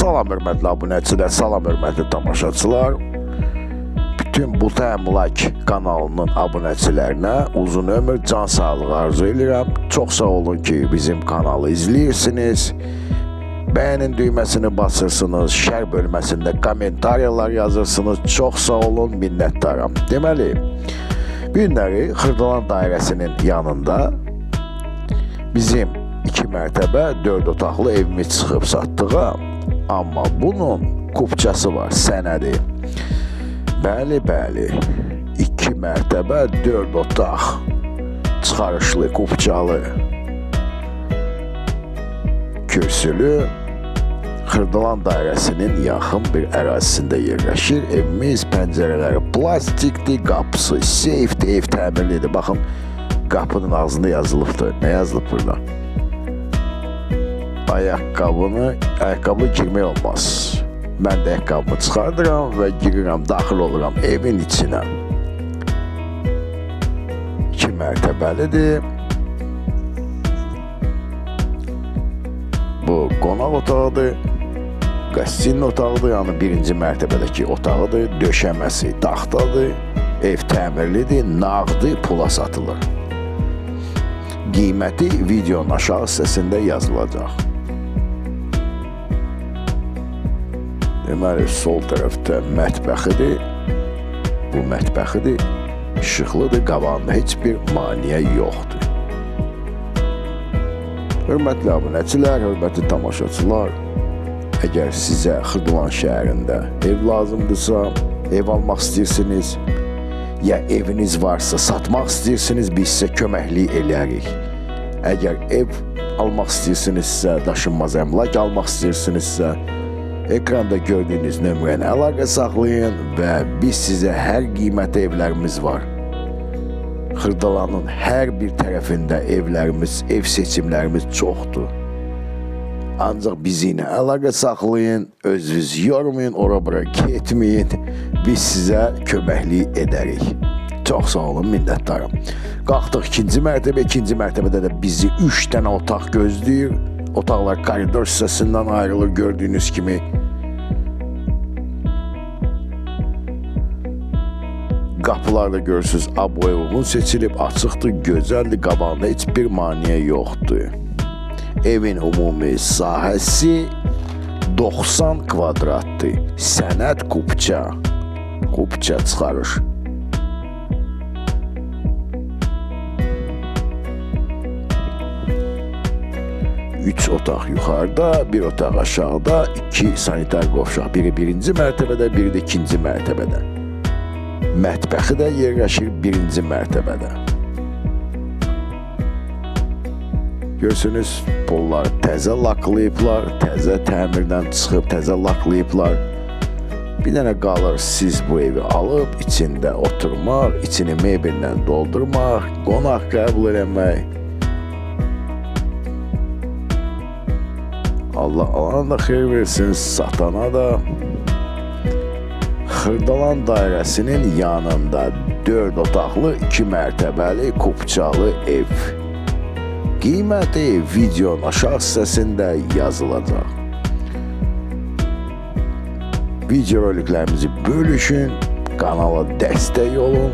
Salam hörmətli abunəçilər, salam hörmətli tamaşaçılar. Bütün bu Like kanalının abunəçilərinə uzun ömür, can sağlığı arzu edirəm. Çox sağ olun ki, bizim kanalı izləyirsiniz. Beğenin düyməsini basırsınız, şər bölməsində komentaryalar yazırsınız. Çox sağ olun, minnətdaram. Deməli, günləri Xırdalan dairəsinin yanında bizim iki mərtəbə, dörd otaqlı evimiz çıxıb satdığa. Amma bunun kupçası var, sənədi. Bəli, bəli. İki mərtəbə, dörd otaq. Çıxarışlı, kupçalı. Kürsülü Xırdalan dairəsinin yaxın bir ərazisində yerləşir. Evimiz pəncərələri plastikdir, qapısı seyfdir, ev təmirlidir. Baxın, qapının ağzında yazılıbdır. Nə yazılıb burada? Ayaqqabını, ayaqqabı girmək olmaz. Mən də ayaqqabımı çıxardıram və girirəm, daxil oluram evin içinə. İki mərtəbəlidir. Bu qonaq otağıdır. Qəssin otağıdır, yəni birinci mərtəbədəki otağıdır. Döşəməsi taxtadır. Ev təmirlidir, nağdı, pula satılır. Qiyməti videonun aşağı hissəsində yazılacaq. Deməli, sol tərəfdə mətbəxidir. Bu mətbəxidir. İşıqlıdır, qabağında heç bir maneə yoxdur. Hörmətli abunəçilər, hörmətli tamaşaçılar, əgər sizə Xırdalan şəhərində ev lazımdırsa, ev almaq istəyirsiniz, ya eviniz varsa satmaq istəyirsiniz, biz sizə köməklik eləyərik. Əgər ev almaq istəyirsinizsə, daşınmaz əmlak almaq istəyirsinizsə, ekranda gördüyünüz nömrəni əlaqə saxlayın və biz sizə hər qiymətə evlərimiz var. Xırdalanın hər bir tərəfində evlərimiz, ev seçimlərimiz çoxdur. Ancaq bizi ilə əlaqə saxlayın, özünüz yormayın, ora bura getməyin. Biz sizə köməklik edərik. Çox sağ olun, minnətdaram. Qalxdıq ikinci mərtəbə, ikinci mərtəbədə də bizi 3 dənə otaq gözləyir. Otaqlar koridor hissəsindən ayrılır gördüyünüz kimi. Qapılar da görürsüz, aboya uyğun seçilib, açıqdır, gözəldir, qabağında heç bir maneə yoxdur. Evin ümumi sahəsi 90 kvadratdır. Sənət kupça. Kupça çıxarış. Üç otaq yuxarıda, bir otaq aşağıda, iki sanitar qovşaq. Biri birinci mərtəbədə, biri də ikinci mərtəbədə. Mətbəxi də yerləşir birinci mərtəbədə. Görsünüz, polları təzə laklayıblar, təzə təmirdən çıxıb təzə laklayıblar. Bir dənə qalır siz bu evi alıb içində oturmaq, içini mebellə doldurmaq, qonaq qəbul eləmək. Allah alana da xeyir versin, satana da. Xırdalan dairəsinin yanında 4 otaqlı, 2 mərtəbəli kupçalı ev. Qiyməti videonun aşağı hissəsində yazılacaq. Video roliklərimizi bölüşün, kanala dəstək olun.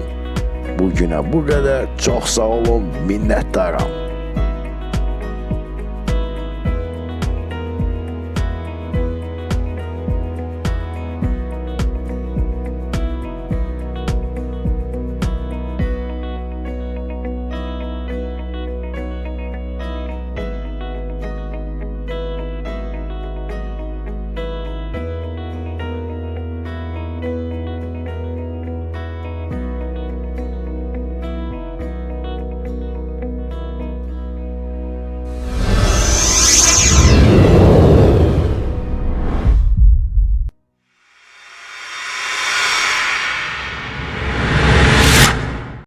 Bugünə bu qədər. Çox sağ olun, minnətdaram.